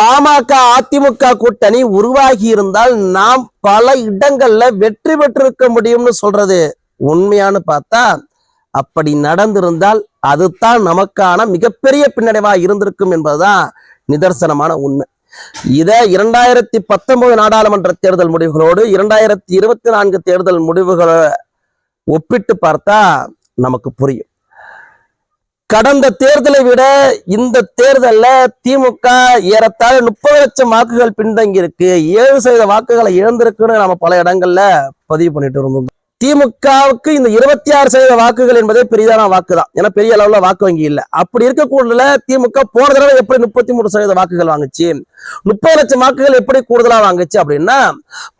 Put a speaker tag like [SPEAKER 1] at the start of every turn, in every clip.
[SPEAKER 1] பாமக அதிமுக கூட்டணி உருவாகி இருந்தால் நாம் பல இடங்கள்ல வெற்றி பெற்றிருக்க முடியும்னு சொல்றது உண்மையான்னு பார்த்தா அப்படி நடந்திருந்தால் அதுதான் நமக்கான மிகப்பெரிய பின்னடைவா இருந்திருக்கும் என்பதுதான் நிதர்சனமான உண்மை. இதை இரண்டாயிரத்தி பத்தொன்பது நாடாளுமன்ற தேர்தல் முடிவுகளோடு இரண்டாயிரத்தி இருபத்தி நான்கு தேர்தல் முடிவுகளை ஒப்பிட்டு பார்த்தா நமக்கு புரியும். கடந்த தேர்தலை விட இந்த தேர்தல்ல திமுக ஏறத்தாழ முப்பது லட்சம் வாக்குகள் பின்தங்கி இருக்கு ஏழு சதவீத வாக்குகளை இழந்திருக்குன்னு நம்ம பல இடங்கள்ல பதிவு பண்ணிட்டு இருந்தோம். திமுகவுக்கு இந்த இருபத்தி ஆறு சதவீத வாக்குகள் என்பதே பெரிதான வாக்கு தான் ஏன்னா பெரிய அளவுல வாக்கு வங்கி இல்லை. அப்படி இருக்கக்கூடிய திமுக போன தடவை எப்படி முப்பத்தி மூணு சதவீத வாக்குகள் வாங்குச்சு? முப்பது லட்சம் வாக்குகள் எப்படி கூடுதலா வாங்குச்சு அப்படின்னா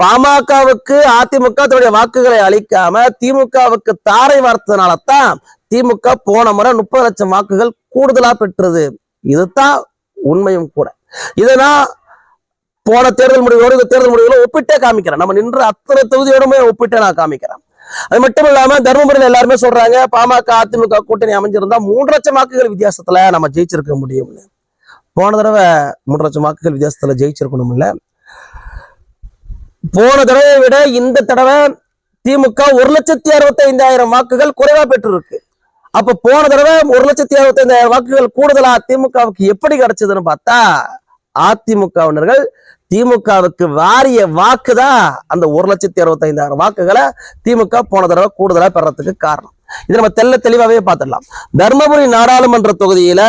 [SPEAKER 1] பாமகவுக்கு அதிமுக தன்னுடைய வாக்குகளை அளிக்காம திமுகவுக்கு தாரை வார்த்ததுனால தான் திமுக போன முறை முப்பது லட்சம் வாக்குகள் கூடுதலா பெற்றது. இதுதான் உண்மையும் கூட. இதனால் போன தேர்தல் முடிவோடு இந்த தேர்தல் முடிவுகளை ஒப்பிட்டே காமிக்கிறேன். நம்ம நின்ற அத்தனை தொகுதியோடுமே ஒப்பிட்டே நான் காமிக்கிறேன். அது மட்டும் இல்லாம தர்மபுரியில் எல்லாருமே சொல்றாங்க பாமக அதிமுக கூட்டணி அமைஞ்சிருந்தா மூன்று லட்சம் வாக்குகள் வித்தியாசத்துல நம்ம ஜெயிச்சிருக்க முடியும்னு. போன தடவை மூன்று லட்சம் வாக்குகள் வித்தியாசத்துல ஜெயிச்சிருக்கணும் இல்ல போன தடவை விட இந்த தடவை திமுக ஒரு லட்சத்தி அறுபத்தி ஐந்தாயிரம் வாக்குகள் குறைவா பெற்றிருக்கு. அப்ப போன தடவை ஒரு லட்சத்தி அறுபத்தி ஐந்தாயிரம் வாக்குகள் கூடுதலா திமுகவுக்கு எப்படி கிடைச்சதுன்னு பார்த்தா அதிமுகவினர்கள் திமுகவுக்கு வாரிய வாக்கு தான் அந்த ஒரு லட்சத்தி அறுபத்தி ஐந்தாயிரம் வாக்குகளை திமுக போன தடவை கூடுதலா பெறத்துக்கு காரணம். இது நம்ம தெல்ல தெளிவாகவே பார்த்துடலாம். தர்மபுரி நாடாளுமன்ற தொகுதியில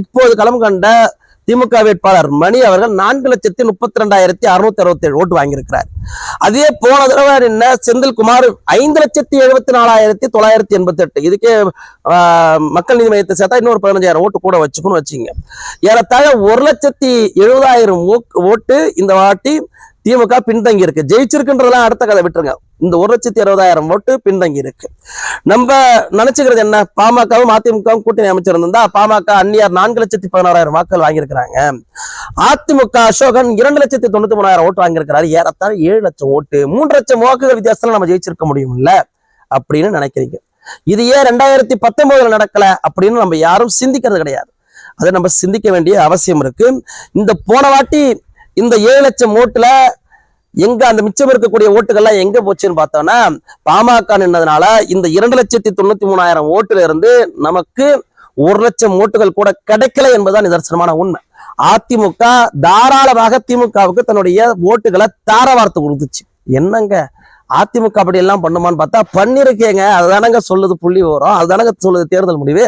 [SPEAKER 1] இப்போது களம் கண்ட திமுக வேட்பாளர் மணி அவர்கள் நான்கு லட்சத்தி முப்பத்தி ரெண்டாயிரத்தி அறுநூத்தி அறுபத்தி ஏழு ஓட்டு வாங்கியிருக்கிறார். அதே போன தடவை என்ன செந்தில்குமார் ஐந்து லட்சத்தி எழுபத்தி நாலாயிரத்தி தொள்ளாயிரத்தி எண்பத்தி எட்டு இதுக்கே ஆஹ், மக்கள் நீதி மையத்தை சேர்த்தா இன்னொரு பதினஞ்சாயிரம் ஓட்டு கூட வச்சுக்கணும் வச்சுங்க ஏறத்தாழ ஒரு லட்சத்தி எழுபதாயிரம் ஓட்டு இந்த வாட்டி திமுக பின்தங்கி இருக்கு. ஜெயிச்சிருக்குன்றதெல்லாம் அடுத்த கதை விட்டுருங்க. இந்த ஒரு லட்சத்தி அறுபதாயிரம் ஓட்டு பின்தங்கி இருக்கு. நம்ம நினைச்சுக்கிறது என்ன? பாமகவும் அதிமுகவும் கூட்டணி அமைச்சிருந்தா பாமக அந்நியார் நான்கு லட்சத்தி பதினாறாயிரம் வாக்குகள் வாங்கியிருக்கிறாங்க. அதிமுக அசோகன் இரண்டு லட்சத்தி தொண்ணூத்தி மூணாயிரம் ஓட்டு வாங்கியிருக்கிறாரு. ஏறத்தாழ ஏழு லட்சம் ஓட்டு மூன்று லட்சம் வாக்குகள் வித்தியாசத்துல நம்ம ஜெயிச்சிருக்க முடியும்ல? அப்படின்னு நினைக்கிறீங்க. இது ஏன் ரெண்டாயிரத்தி பத்தொன்பதுல நடக்கல? அப்படின்னு நம்ம யாரும் சிந்திக்கிறது கிடையாது. அதை நம்ம சிந்திக்க வேண்டிய அவசியம் இருக்கு. இந்த போன வாட்டி இந்த ஏழு லட்சம் ஓட்டுல எங்க அந்த மிச்சம் இருக்கக்கூடிய ஓட்டுகள்லாம் எங்க போச்சுன்னு பார்த்தோம்னா பாமக நின்றதுனால இந்த இரண்டு லட்சத்தி தொண்ணூத்தி மூணாயிரம் ஓட்டுல இருந்து நமக்கு ஒரு லட்சம் ஓட்டுகள் கூட கிடைக்கல என்பதுதான் நிதர்சனமான உண்மை. அதிமுக தாராளமாக திமுகவுக்கு தன்னுடைய ஓட்டுகளை தார வார்த்தை கொடுத்துச்சு. என்னங்க? அதிமுக அப்படி எல்லாம் பண்ணுமான்னு பார்த்தா பண்ணிருக்கேங்க அதுதானங்க சொல்லுது புள்ளி விவரம். அதுதானங்க சொல்லுது தேர்தல் முடிவு.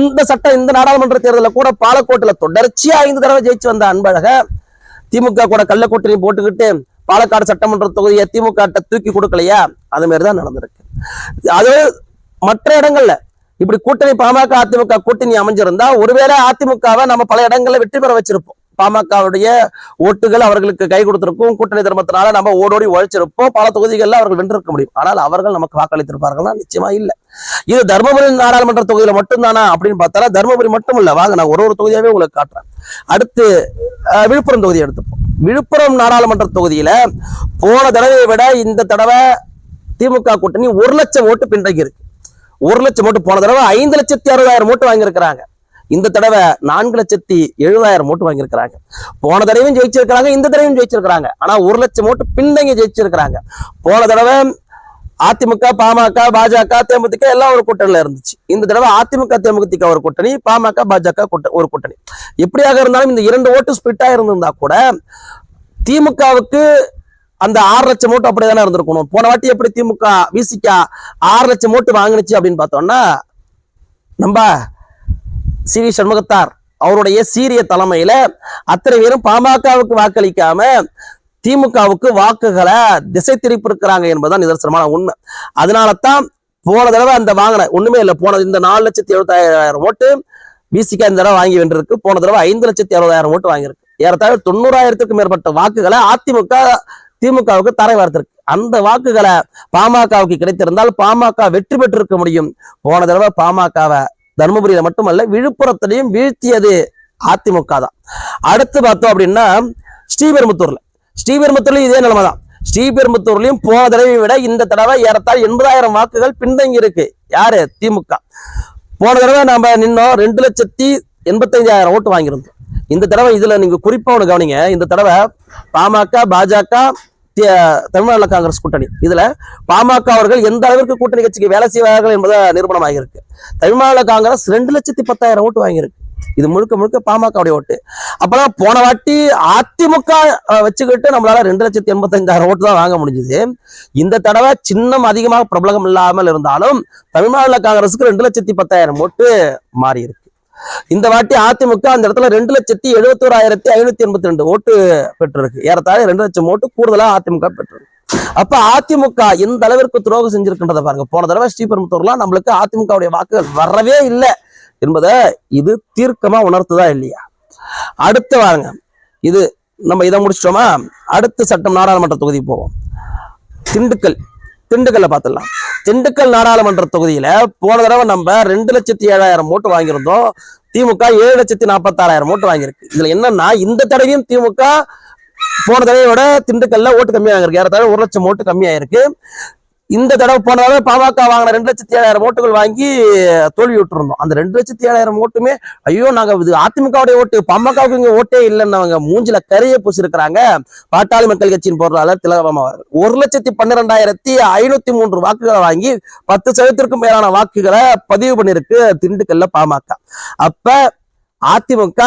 [SPEAKER 1] இந்த சட்டம் இந்த நாடாளுமன்ற தேர்தலில் கூட பாலக்கோட்டில் தொடர்ச்சியா ஐந்து தடவை ஜெயிச்சு வந்த அன்பழக திமுக கூட கள்ளக்கூட்டணி போட்டுக்கிட்டு பாலக்காடு சட்டமன்ற தொகுதியை திமுக தூக்கி கொடுக்கலையா? அது மாதிரி தான் நடந்திருக்கு. அது மற்ற இடங்கள்ல. இப்படி கூட்டணி பாமக அதிமுக கூட்டணி அமைஞ்சிருந்தா ஒருவேளை அதிமுகவை நம்ம பல இடங்கள்ல வெற்றி பெற வச்சிருப்போம். பாமகவுடைய ஓட்டுகள் அவர்களுக்கு கை கொடுத்திருக்கும். கூட்டணி தர்மத்தினால நம்ம ஓடோடி உழைச்சிருப்போம். பல தொகுதிகளில் அவர்கள் வென்றிருக்க முடியும். ஆனால் அவர்கள் நமக்கு வாக்களித்திருப்பார்கள்னா நிச்சயமா இல்லை. இது தர்மபுரி நாடாளுமன்ற தொகுதியில மட்டும்தானா அப்படின்னு பார்த்தா தர்மபுரி மட்டும் இல்ல. வாங்க நான் ஒரு ஒரு தொகுதியாவே உங்களுக்கு காட்டுறேன். அடுத்து விழுப்புரம் தொகுதி எடுத்துப்போம். விழுப்புரம் நாடாளுமன்ற தொகுதியில போன தடவையை விட இந்த தடவை திமுக கூட்டணி ஒரு லட்சம் ஓட்டு பின்தங்கி இருக்கு ஒரு லட்சம் ஓட்டு போன தடவை ஐந்து லட்சத்தி அறுபதாயிரம் ஓட்டு வாங்கியிருக்கிறாங்க. இந்த தடவை நான்கு லட்சத்தி எழுபதாயிரம் ஓட்டு வாங்கியிருக்கிறாங்க. போன தடவையும் ஜெயிச்சிருக்கிறாங்க இந்த தடவையும் ஜெயிச்சிருக்கிறாங்க. ஆனா ஒரு லட்சம் ஓட்டு பின்தங்கி ஜெயிச்சிருக்கிறாங்க. போன தடவை அதிமுக பாமக பாஜக தேமுதிக எல்லாம் ஒரு கூட்டணியில இருந்துச்சு. இந்த தடவை அதிமுக தேமுதிக ஒரு கூட்டணி பாமக பாஜக கூட்ட- ஒரு கூட்டணி. எப்படியாக இருந்தாலும் இந்த இரண்டு ஓட்டு ஸ்பிட்டா இருந்திருந்தா கூட திமுகவுக்கு அந்த ஆறு லட்சம் ஓட்டு அப்படிதானே இருந்திருக்கணும்? போன வாட்டி எப்படி திமுக விசிக ஆறு லட்சம் ஓட்டு வாங்கினுச்சு அப்படின்னு பார்த்தோம்னா நம்ம சி வி சண்முகத்தார் அவருடைய சீரிய தலைமையில அத்தனை பேரும் பாமகவுக்கு வாக்களிக்காம திமுகவுக்கு வாக்குகளை திசை திருப்பி இருக்கிறாங்க என்பதுதான் நிதர்சனமான உண்மை. அதனால தான் போன தடவை அந்த வாங்கின ஒண்ணுமே இல்லை போன இந்த நாலு லட்சத்தி எழுபத்தாயிரம் ஓட்டு பிசிகா இந்த தடவை வாங்கி வென்றிருக்கு. போன தடவை ஐந்து லட்சத்தி அறுபதாயிரம் ஓட்டு வாங்கியிருக்கு. ஏறத்தாழ தொண்ணூறாயிரத்துக்கும் மேற்பட்ட வாக்குகளை அதிமுக திமுகவுக்கு தரை வார்த்திருக்கு. அந்த வாக்குகளை பாமகவுக்கு கிடைத்திருந்தால் பாமக வெற்றி பெற்றிருக்க முடியும். போன தடவை பாமகவை தருமபுரியில மட்டுமல்ல விழுப்புரத்திலையும் வீழ்த்தியது அதிமுக தான். அடுத்து பார்த்தோம் அப்படின்னா ஸ்ரீபெரும்புத்தூர்ல. ஸ்ரீபெரும்புத்தூர்லயும் இதே நிலைமை தான் ஸ்ரீபெரும்புத்தூர்லயும் போன தடவை விட இந்த தடவை ஏறத்தால் எண்பதாயிரம் வாக்குகள் பின்தங்கி இருக்கு. யாரு? திமுக. போன தடவை நாம நின்னோம் ரெண்டு லட்சத்தி எண்பத்தஞ்சாயிரம் ஓட்டு வாங்கியிருந்தோம். இந்த தடவை இதுல நீங்க குறிப்பா ஒண்ணு கவனிங்க. இந்த தடவை பாமக பாஜக தமிழ்நாடு காங்கிரஸ் கூட்டணி. இதுல பாமக அவர்கள் எந்த அளவிற்கு கூட்டணி கட்சிக்கு வேலை செய்வார்கள் என்பதை நிரூபணமாக இருக்கு தமிழ்நாடு காங்கிரஸ் ரெண்டு லட்சத்தி பத்தாயிரம் ஓட்டு வாங்கியிருக்கு. இது முழுக்க முழுக்க பாமகவுடைய ஓட்டு. அப்பதான் போன வாட்டி அதிமுக வச்சுக்கிட்டு நம்மளால ரெண்டு லட்சத்தி எண்பத்தஞ்சாயிரம் ஓட்டு தான் வாங்க முடிஞ்சது. இந்த தடவை சின்னம் அதிகமாக பிரபலகம் இல்லாமல் இருந்தாலும் தமிழ்நாடு காங்கிரஸுக்கு ரெண்டு லட்சத்தி பத்தாயிரம் ஓட்டு மாறி இருக்கு இந்த வாட்டி அதிமுக அந்த இடத்துல ரெண்டு லட்சத்தி எழுபத்தோராயிரத்தி ஐநூத்தி எண்பத்தி ரெண்டு ஓட்டு பெற்றிருக்கு. ஏறத்தாழ ரெண்டு லட்சம் ஓட்டு கூடுதலா அதிமுக பெற்றிருக்கு. அப்ப அதிமுக எந்த அளவிற்கு துரோகம் செஞ்சிருக்கின்றத பாருங்க. போன தடவை ஸ்ரீபெரும்புத்தூர்லாம் நம்மளுக்கு அதிமுகவுடைய வாக்குகள் வரவே இல்லை என்பதை இது தீர்க்கமா உணர்த்துதா இல்லையா? அடுத்து வாருங்க. இது நம்ம இதை முடிச்சிட்டோமா? அடுத்த சட்டம் நாடாளுமன்ற தொகுதி போவோம். திண்டுக்கல். திண்டுக்கல்ல பார்த்துடலாம். திண்டுக்கல் நாடாளுமன்ற தொகுதியில போன தடவை நம்ம ரெண்டு லட்சத்தி ஏழாயிரம் ஓட்டு வாங்கியிருந்தோம். திமுக ஏழு லட்சத்தி நாற்பத்தாறாயிரம் ஓட்டு வாங்கியிருக்கு. இதுல என்னன்னா இந்த தடவையும் திமுக போன தடவையோட திண்டுக்கல்ல ஓட்டு கம்மியாக இருக்கு ஏறத்தாழ ஒரு லட்சம் ஓட்டு கம்மியாயிருக்கு. இந்த தடவை போன தடவை பாமக வாங்கின ரெண்டு லட்சத்தி ஏழாயிரம் ஓட்டுகள் வாங்கி தோல்வி விட்டுருந்தோம். அந்த ரெண்டு லட்சத்தி ஏழாயிரம் ஓட்டுமே ஐயோ நாங்க இது அதிமுகவுடைய ஓட்டு பாமகவுக்கு இங்க ஓட்டே இல்லைன்னு அவங்க மூஞ்சில கரையை பூசிருக்கிறாங்க. பாட்டாளி மக்கள் கட்சியின் பொருளாளர் திலகபாமா அவர்கள். ஒரு லட்சத்தி பன்னிரெண்டாயிரத்தி ஐநூத்தி மூன்று வாக்குகளை வாங்கி பத்து சதவீதத்திற்கும் மேலான வாக்குகளை பதிவு பண்ணிருக்கு திண்டுக்கல்ல பாமக. அப்ப அதிமுக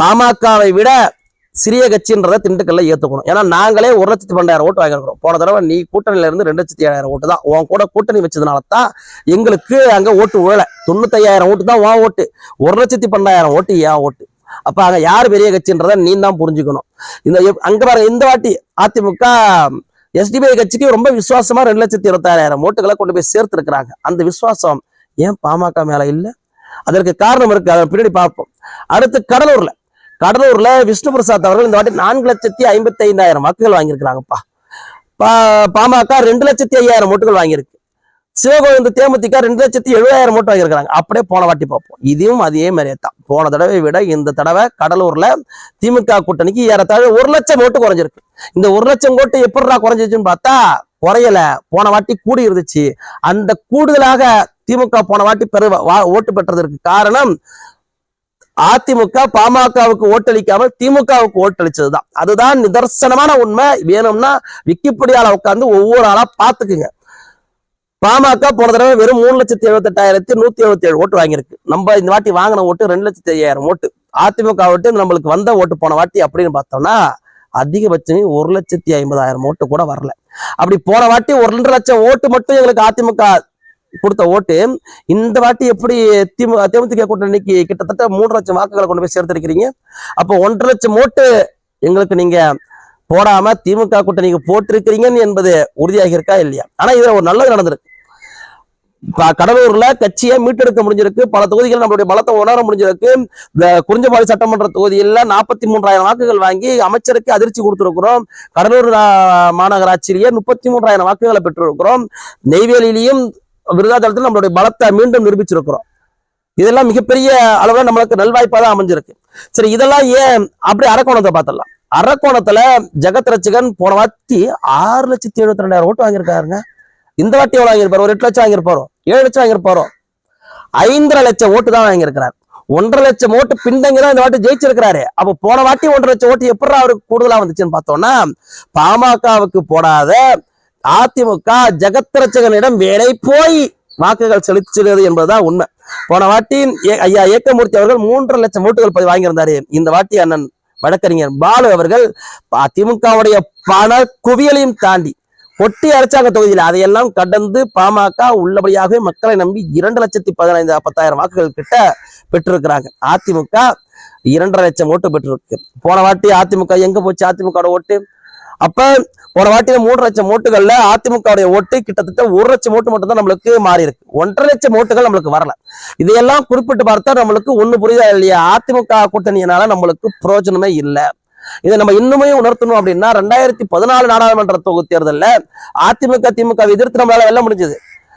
[SPEAKER 1] பாமகவை விட சிறிய கட்சின்றதை திண்டுக்கல்ல ஏத்துக்கணும். ஏன்னா நாங்களே ஒரு லட்சத்தி பன்னெண்டாயிரம் ஓட்டு வாங்கிருக்கிறோம் போன தடவை நீ கூட்டணியில இருந்து ரெண்டு லட்சத்தி ஏழாயிரம் ஓட்டு தான். உன் கூட கூட்டணி வச்சதுனால தான் எங்களுக்கு அங்கே ஓட்டு உழல தொண்ணூத்தையாயிரம் ஓட்டு தான் உன் ஓட்டு. ஒரு லட்சத்தி பன்னெண்டாயிரம் ஓட்டு ஏன் ஓட்டு. அப்ப அங்க யார் பெரிய கட்சின்றதை நீ தான் புரிஞ்சுக்கணும். இந்த அங்க பாருங்க இந்த வாட்டி அதிமுக எஸ்டிபிஐ கட்சிக்கு ரொம்ப விசுவாசமா ரெண்டு லட்சத்தி இருபத்தாயிரம் ஓட்டுகளை கொண்டு போய் சேர்த்து இருக்கிறாங்க அந்த விசுவாசம் ஏன் பாமக மேல இல்ல? அதற்கு காரணம் இருக்கு. அதை பின்னாடி பார்ப்போம். அடுத்து கடலூர்ல. கடலூர்ல விஷ்ணு பிரசாத் அவர்கள் இந்த வாட்டி நான்கு லட்சத்தி ஐம்பத்தி ஐந்தாயிரம் வாக்குகள் வாங்கியிருக்கிறாங்கப்பா. பா- பாமக ரெண்டு லட்சத்தி ஐயாயிரம் ஓட்டுகள் வாங்கியிருக்கு. சிவகோவிந்த தேமுதிக ரெண்டு லட்சத்தி எழுபதாயிரம் ஓட்டு வாங்கியிருக்கிறாங்க. அப்படியே போன வாட்டி பார்ப்போம். இதுவும் அதே மாதிரியே தான். போன தடவை விட இந்த தடவை கடலூர்ல திமுக கூட்டணிக்கு ஏறத்தாழ ஒரு லட்சம் ஓட்டு குறைஞ்சிருக்கு. இந்த ஒரு லட்சம் ஓட்டு எப்படிடா குறைஞ்சிச்சுன்னு பார்த்தா குறையல. போன வாட்டி கூடி இருந்துச்சு அந்த கூடுதலாக திமுக போன வாட்டி பெரு வா- ஓட்டு பெற்றதற்கு காரணம் அதிமுக பாமகவுக்கு ஓட்டளிக்காமல் திமுகவுக்கு ஓட்டளிச்சதுதான். அதுதான் நிதர்சனமான உண்மை. வேணும்னா விக்கிப்படியால உட்கார்ந்து ஒவ்வொரு ஆளா பாத்துக்குங்க பாமக போன தடவை வெறும் மூணு லட்சத்தி எழுபத்தி எட்டாயிரத்தி நூத்தி எழுபத்தி ஏழு ஓட்டு வாங்கியிருக்கு. நம்ம இந்த வாட்டி வாங்கின ஓட்டு ரெண்டு லட்சத்தி ஐயாயிரம் ஓட்டு. அதிமுக ஓட்டு நம்மளுக்கு வந்த ஓட்டு போன வாட்டி அப்படின்னு பார்த்தோம்னா அதிகபட்சமே ஒரு லட்சத்தி ஐம்பதாயிரம் ஓட்டு கூட வரல. அப்படி போன வாட்டி ஒரு ரெண்டு லட்சம் ஓட்டு மட்டும் எங்களுக்கு அதிமுக கொடுத்த ஓட்டு இந்த வாட்டி எப்படி திமு தேமுதிக கூட்டணிக்கு கிட்டத்தட்ட மூன்று லட்சம் வாக்குகளை கொண்டு போய் சேர்த்திருக்கிறீங்க. அப்போ ஒன்றரை லட்சம் ஓட்டு எங்களுக்கு நீங்க போடாம திமுக கூட்டணிக்கு போட்டிருக்கிறீங்கன்னு என்பது உறுதியாக இருக்கா இல்லையா? ஆனா இதுல ஒரு நல்லது நடந்திருக்கு. கடலூர்ல கட்சியை மீட்டெடுக்க முடிஞ்சிருக்கு. பல தொகுதிகள் நம்மளுடைய பலத்தை உணர முடிஞ்சிருக்கு. இந்த குறிஞ்சபாடி சட்டமன்ற தொகுதியில நாற்பத்தி மூன்றாயிரம் வாக்குகள் வாங்கி அமைச்சருக்கு அதிர்ச்சி கொடுத்திருக்கிறோம். கடலூர் மாநகராட்சியிலேயே முப்பத்தி மூன்றாயிரம் வாக்குகளை பெற்றிருக்கிறோம். நெய்வேலியிலையும் விருதாச்சலத்தில் நம்மளுடைய பலத்தை மீண்டும் நிரூபிச்சிருக்கிறோம். இதெல்லாம் மிகப்பெரிய அளவுல நம்மளுக்கு நல்வாய்ப்பாக தான் அமைஞ்சிருக்கு. சரி இதெல்லாம் ஏன் அப்படி அரக்கோணத்தை பார்த்துடலாம். அரக்கோணத்துல ஜெகத் ரச்சிகன் போன வாட்டி ஆறு லட்சத்தி எழுபத்தி ரெண்டாயிரம் ஓட்டு வாங்கியிருக்காருங்க. இந்த வாட்டி எவ்வளோ வாங்கியிருப்பாரு? ஒரு எட்டு லட்சம் வாங்கியிருப்பாரோ? ஏழு லட்சம் வாங்கியிருப்பாரோ? ஐந்தரை லட்சம் ஓட்டு தான் வாங்கியிருக்கிறார். ஒன்றரை லட்சம் ஓட்டு பின்தங்கி தான் இந்த வாட்டி ஜெயிச்சிருக்கிறாரு. அப்போ போன வாட்டி ஒன்றரை லட்சம் ஓட்டு எப்படி அவருக்கு கூடுதலா வந்துச்சுன்னு பார்த்தோம்னா பாமகவுக்கு போடாத அதிமுக ஜெகத்ரட்சகனிடம் வேலை போய் வாக்குகள் செலுத்துகிறது என்பதுதான் உண்மை. போன வாட்டி ஏ- ஐயா ஏக்கமூர்த்தி அவர்கள் மூன்றரை லட்சம் ஓட்டுகள் போய் வாங்கியிருந்தாரு. இந்த வாட்டி அண்ணன் வழக்கறிஞர் பாலு அவர்கள் அதிமுகவுடைய பண குவியலையும் தாண்டி பொட்டி அரசாங்க தொகுதியில. அதையெல்லாம் கடந்து பாமக உள்ளபடியாகவே மக்களை நம்பி இரண்டு லட்சத்தி பதினைந்து பத்தாயிரம் வாக்குகள் கிட்ட பெற்றிருக்கிறாங்க. அதிமுக இரண்டரை லட்சம் ஓட்டு பெற்றிருக்கு. போன வாட்டி அதிமுக எங்க போச்சு? அதிமுக ஓட்டு அப்ப போன வாட்டியில மூன்று லட்சம் ஓட்டுகள்ல அதிமுகவுடைய ஓட்டு கிட்டத்தட்ட ஒரு லட்சம் ஓட்டு மட்டும் தான் நம்மளுக்கு மாறி இருக்கு. ஒன்றரை லட்சம் ஓட்டுகள் நம்மளுக்கு வரல. இதையெல்லாம் குறிப்பிட்டு பார்த்தா நம்மளுக்கு ஒண்ணு புரியுதா இல்லையா? அதிமுக கூட்டணியினால நம்மளுக்கு பிரயோஜனமே இல்லை. இதை நம்ம இன்னுமே உணர்த்தணும் அப்படின்னா ரெண்டாயிரத்தி பதினாலு நாடாளுமன்ற தொகுதி தேர்தலில் அதிமுக திமுக எதிர்த்து நம்மளால வெல்ல முடிஞ்சது.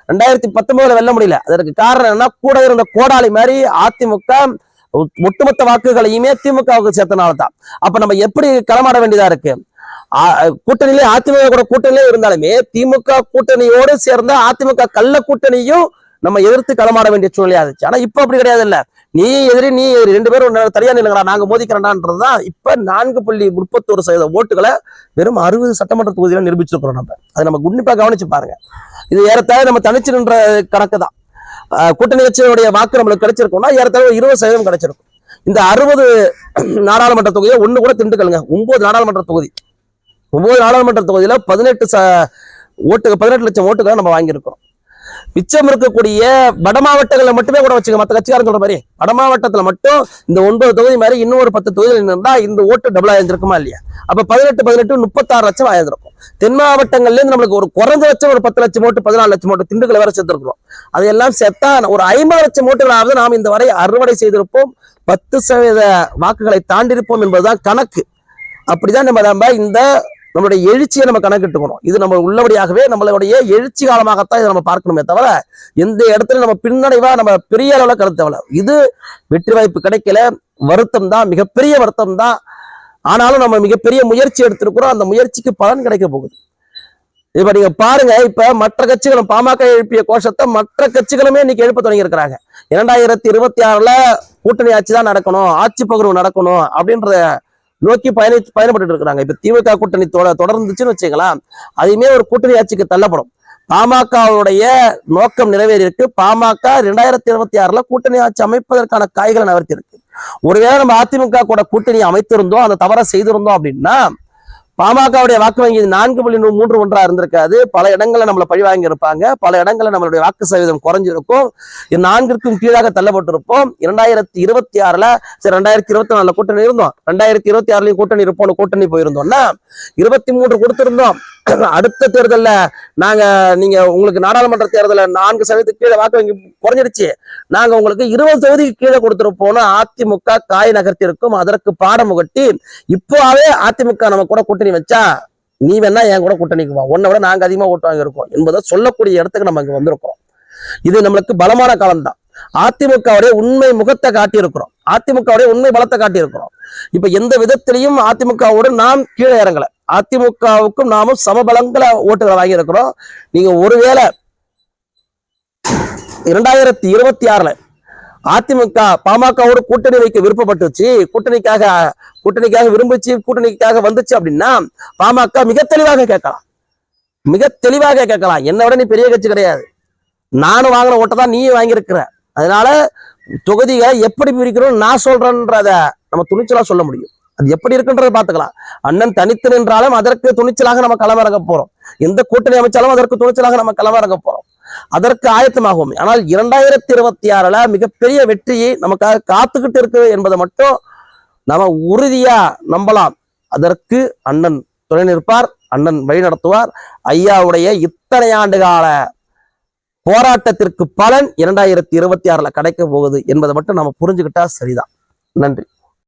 [SPEAKER 1] ரெண்டாயிரத்தி பத்தொன்பதுல வெல்ல முடியல. அதற்கு காரணம் என்ன கூட இருந்த கோடாளி மாதிரி அதிமுக ஒட்டுமொத்த வாக்குகளையுமே திமுகவுக்கு சேர்த்தனால தான். அப்ப நம்ம எப்படி களமாட வேண்டியதா இருக்கு? கூட்டணியிலே அதிமுக கூட கூட்டணியிலே இருந்தாலுமே திமுக கூட்டணியோடு சேர்ந்த அதிமுக கள்ள கூட்டணியும் நம்ம எதிர்த்து களமாட வேண்டிய சூழ்நிலையா இருந்துச்சு. ஆனா இப்ப அப்படி கிடையாது இல்ல நீ எதிரி நீ எதிரி ரெண்டு பேரும் தனியா நில்லுங்கடா நாங்க மோதிக்கிறேன்டான்றதுதான் இப்ப நான்கு புள்ளி முப்பத்தோரு சதவீத ஓட்டுகளை வெறும் அறுபது சட்டமன்ற தொகுதியில நிரூபிச்சிருக்கிறோம் நம்ம. அதை நம்ம உன்னிப்பா கவனிச்சு பாருங்க. இது ஏறத்தாழ நம்ம தனிச்சு நின்ற கணக்கு தான் ஆஹ் கூட்டணி கட்சியுடைய வாக்கு நம்மளுக்கு கிடைச்சிருக்கும்னா ஏறத்தாழ இருபது சதவீதம் கிடைச்சிருக்கும். இந்த அறுபது நாடாளுமன்ற தொகுதியை ஒண்ணு கூட திண்டுக்கலுங்க ஒன்பது நாடாளுமன்ற தொகுதி. ஒவ்வொரு நாடாளுமன்ற தொகுதியில பதினெட்டு ச ஓட்டுக்கு பதினெட்டு லட்சம் ஓட்டுகளை நம்ம வாங்கியிருக்கிறோம். மிச்சம் இருக்கக்கூடிய வட மாவட்டங்களில் மட்டுமே கூட வச்சுக்க மற்ற கட்சிக்காரன் சொல்ற மாதிரி வட மாவட்டத்தில் மட்டும் இந்த ஒன்பது தொகுதி மாதிரி இன்னும் ஒரு பத்து தொகுதியில் இருந்தா இந்த ஓட்டு டபுள் ஆயிருந்திருக்குமா இல்லையா? அப்ப பதினெட்டு பதினெட்டு முப்பத்தாறு லட்சம் ஆயிருந்திருக்கும். தென் மாவட்டங்கள்ல இருந்து நம்மளுக்கு ஒரு குறைஞ்சபட்சம் ஒரு பத்து லட்சம் ஓட்டு பதினாலு லட்சம் ஓட்டு திண்டுக்கல் வேற சேர்த்திருக்கிறோம். அதையெல்லாம் சேர்த்தா ஒரு ஐம்பது லட்சம் ஓட்டுகளாவது நாம் இந்த வரை அறுவடை செய்திருப்போம். பத்து சதவீத வாக்குகளை தாண்டியிருப்போம் என்பதுதான் கணக்கு. அப்படிதான் நம்ம நம்ம இந்த நம்மளுடைய எழுச்சியை நம்ம கணக்கிட்டுக்கணும். இது நம்ம உள்ளபடியாகவே நம்மளுடைய எழுச்சி காலமாகத்தான் இதை நம்ம பார்க்கணுமே தவிர எந்த இடத்துல நம்ம பின்னடைவா நம்ம பெரிய அளவில் கருத்தவல இது வெற்றி வாய்ப்பு கிடைக்கல. வருத்தம் தான் மிகப்பெரிய வருத்தம் தான். ஆனாலும் நம்ம மிகப்பெரிய முயற்சி எடுத்திருக்கிறோம். அந்த முயற்சிக்கு பலன் கிடைக்க போகுது. இப்ப நீங்க பாருங்க இப்ப மற்ற கட்சிகளும் பாமக எழுப்பிய கோஷத்தை மற்ற கட்சிகளுமே இன்னைக்கு எழுப்ப தொடங்கி இருக்கிறாங்க இரண்டாயிரத்தி இருபத்தி ஆறுல கூட்டணி ஆட்சி தான் நடக்கணும் ஆட்சி பகிர்வு நடக்கணும் அப்படின்ற நோக்கி பயணி பயணப்பட்டு இருக்கிறாங்க இப்ப திமுக கூட்டணி தொடர்ந்துச்சுன்னு வச்சுக்கலாம் அதுமே ஒரு கூட்டணி ஆட்சிக்கு தள்ளப்படும். பாமகவுடைய நோக்கம் நிறைவேறியிருக்கு. பாமக ரெண்டாயிரத்தி இருபத்தி ஆறுல கூட்டணி ஆட்சி அமைப்பதற்கான காய்களை நகர்த்தி இருக்கு ஒருவேளை நம்ம அதிமுக கூட கூட்டணி அமைத்திருந்தோம் அந்த தவறை செய்திருந்தோம் அப்படின்னா பாமகவுடைய வாக்கு வங்கி நான்கு புள்ளி மூன்று ஒன்றா இருந்திருக்காது. பல இடங்களில் நம்மளை பழி வாங்கி இருப்பாங்க பல இடங்களில் நம்மளுடைய வாக்கு சதவீதம் குறைஞ்சிருக்கும். நான்கிற்கும் கீழாக தள்ளப்பட்டிருப்போம். இரண்டாயிரத்தி இருபத்தி ஆறுல சரி ரெண்டாயிரத்தி இருபத்தி நாலுல கூட்டணி இருந்தோம். ரெண்டாயிரத்தி இருபத்தி ஆறுலயும் கூட்டணி இருப்போம் கூட்டணி போயிருந்தோம்னா இருபத்தி மூன்று கொடுத்திருந்தோம். அடுத்த தேர்தல்ல நாங்க நீங்க உங்களுக்கு நாடாளுமன்ற தேர்தலில் நான்கு சதவீதத்துக்கு கீழே வாக்கு வங்கி குறைஞ்சிருச்சு. நாங்க உங்களுக்கு இருபது தொகுதிக்கு கீழே கொடுத்திருப்போம்னு அதிமுக காய் நகர்த்திருக்கும் அதற்கு பாடம் முகட்டி இப்போவே அதிமுக நம்ம கூட கூட்டணி கூட்டணி வச்சா நீ வேணா என் கூட கூட்டணிக்கு வா. உன்னை விட நாங்கள் அதிகமாக ஓட்டு வாங்கியிருக்கோம் என்பதை சொல்லக்கூடிய இடத்துக்கு நம்ம இங்கே வந்திருக்கோம் இது நம்மளுக்கு பலமான காலம்தான். அதிமுகவுடைய உண்மை முகத்தை காட்டியிருக்கிறோம். அதிமுகவுடைய உண்மை பலத்தை காட்டியிருக்கிறோம். இப்ப எந்த விதத்திலையும் அதிமுகவோடு நாம் கீழே இறங்கல. அதிமுகவுக்கும் நாமும் சமபலங்களை ஓட்டுகளை வாங்கியிருக்கிறோம். நீங்க ஒருவேளை இரண்டாயிரத்தி இருபத்தி ஆறுல அதிமுக பாமகவோடு கூட்டணி வைக்க விருப்பப்பட்டுச்சு. கூட்டணிக்காக கூட்டணிக்காக விரும்பிச்சு கூட்டணிக்காக வந்துச்சு அப்படின்னா பாமக மிக தெளிவாக கேட்கலாம். மிக தெளிவாக கேட்கலாம். என்னை விட நீ பெரிய கட்சி கிடையாது. நானும் வாங்கின ஓட்டை தான் நீயும் வாங்கியிருக்கிற. அதனால தொகுதிகளை எப்படி பிரிக்கிறோம் நான் சொல்றேன்றத நம்ம துணிச்சலா சொல்ல முடியும். அது எப்படி இருக்குன்றதை பார்த்துக்கலாம். அண்ணன் தனித்து நின்றாலும் அதற்கு துணிச்சலாக நம்ம களமிறங்க போறோம். எந்த கூட்டணி அமைச்சாலும் அதற்கு துணிச்சலாக நம்ம களமிறங்க போறோம். அதற்கு ஆயத்தமாகும் ஆனால் இரண்டாயிரத்தி இருபத்தி ஆறுல மிகப்பெரிய வெற்றியை நமக்காக காத்துக்கிட்டு இருக்கு என்பதை மட்டும் நம்ம உறுதியா நம்பலாம். அதற்கு அண்ணன் துணை நிற்பார் அண்ணன் வழி நடத்துவார். ஐயாவுடைய இத்தனை ஆண்டு கால போராட்டத்திற்கு பலன் இரண்டாயிரத்தி இருபத்தி ஆறுல கிடைக்க போகுது என்பதை மட்டும் நம்ம புரிஞ்சுக்கிட்டா சரிதான். நன்றி.